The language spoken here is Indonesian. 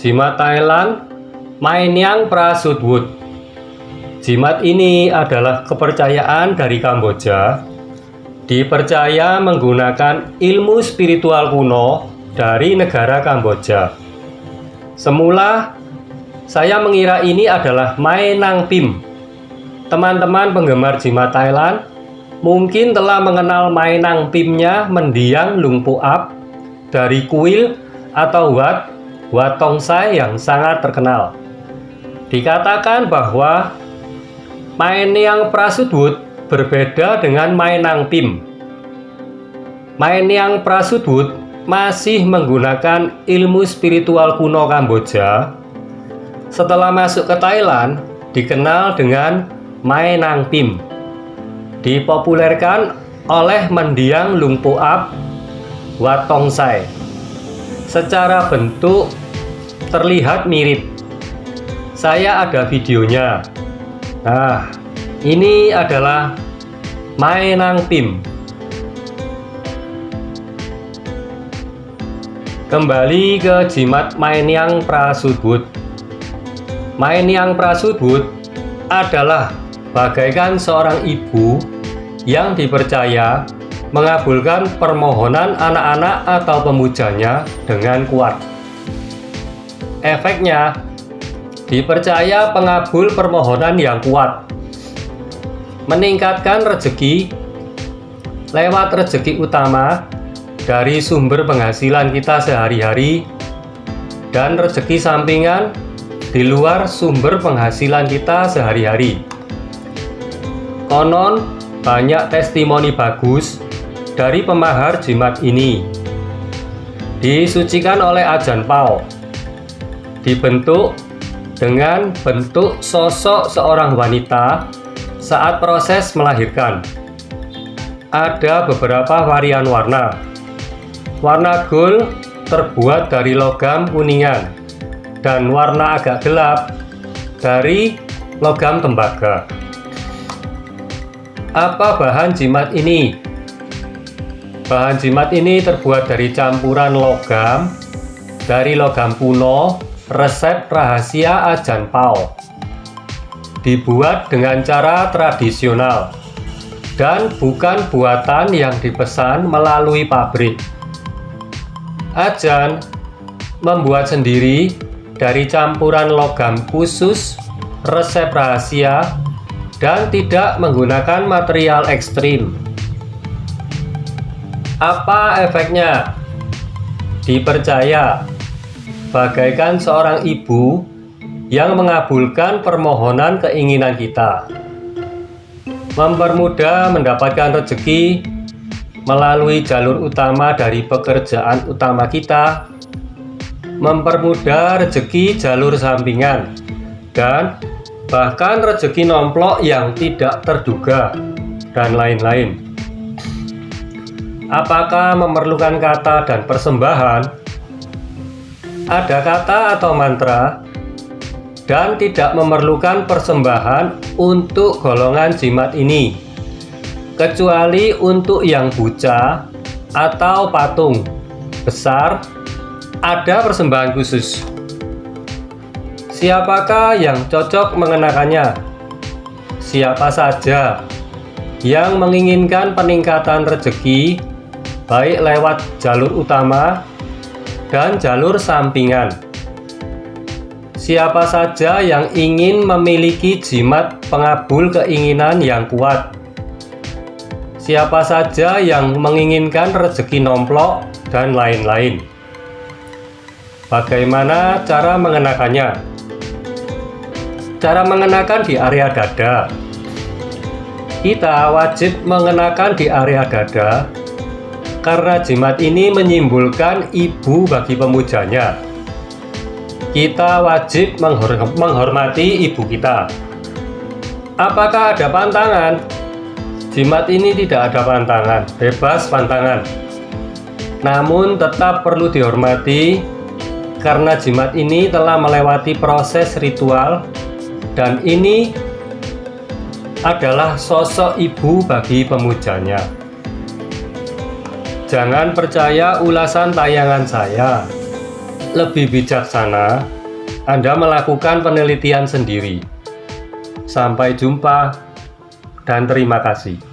Jimat Thailand Mainyang Prasudwut. Jimat ini adalah kepercayaan dari Kamboja. Dipercaya menggunakan ilmu spiritual kuno dari negara Kamboja. Semula saya mengira ini adalah Mainang Pim. Teman-teman penggemar jimat Thailand mungkin telah mengenal mainang pimnya mendiang Lungpu Ap dari kuil atau wat Watong Sai yang sangat terkenal. Dikatakan bahwa main yang Prasudwut berbeda dengan mainang. Main yang Prasudwut masih menggunakan ilmu spiritual kuno Kamboja. Setelah masuk ke Thailand, dikenal dengan Mainang Pim dipopulerkan oleh mendiang Lungpo Ap Watongsai. Secara bentuk terlihat mirip. Saya ada videonya. Nah, ini adalah Mainang Pim. Kembali ke jimat Mainyang Prasudwut. Mainyang Prasudwut adalah bagaikan seorang ibu yang dipercaya mengabulkan permohonan anak-anak atau pemujanya dengan kuat. Efeknya, dipercaya pengabul permohonan yang kuat, meningkatkan rezeki lewat rezeki utama dari sumber penghasilan kita sehari-hari dan rezeki sampingan di luar sumber penghasilan kita sehari-hari. Konon banyak testimoni bagus dari pemahar jimat ini. Disucikan oleh Ajan Pao. Dibentuk dengan bentuk sosok seorang wanita saat proses melahirkan. Ada beberapa varian warna. Warna gold terbuat dari logam kuningan dan warna agak gelap dari logam tembaga. Apa bahan jimat ini? Bahan jimat ini terbuat dari campuran logam, dari logam kuno, resep rahasia Ajan Pao. Dibuat dengan cara tradisional dan bukan buatan yang dipesan melalui pabrik. Ajan membuat sendiri dari campuran logam khusus, resep rahasia, dan tidak menggunakan material ekstrim. Apa efeknya? Dipercaya bagaikan seorang ibu yang mengabulkan permohonan keinginan kita. Mempermudah mendapatkan rezeki melalui jalur utama dari pekerjaan utama kita, mempermudah rezeki jalur sampingan, dan bahkan rezeki nomplok yang tidak terduga, dan lain-lain. Apakah memerlukan kata dan persembahan? Ada kata atau mantra, dan tidak memerlukan persembahan untuk golongan jimat ini, kecuali untuk yang buca atau patung besar, ada persembahan khusus. Siapakah yang cocok mengenakannya? Siapa saja yang menginginkan peningkatan rezeki, baik lewat jalur utama dan jalur sampingan. Siapa saja yang ingin memiliki jimat pengabul keinginan yang kuat. Siapa saja yang menginginkan rezeki nomplok dan lain-lain. Bagaimana cara mengenakannya? Cara mengenakan di area dada. Kita wajib mengenakan di area dada karena jimat ini menyimbolkan ibu bagi pemujanya. Kita wajib menghormati ibu kita. Apakah ada pantangan? Jimat ini tidak ada pantangan, bebas pantangan. Namun tetap perlu dihormati karena jimat ini telah melewati proses ritual dan ini adalah sosok ibu bagi pemujanya. Jangan percaya ulasan tayangan saya. lebih bijaksana, Anda melakukan penelitian sendiri. Sampai jumpa dan terima kasih.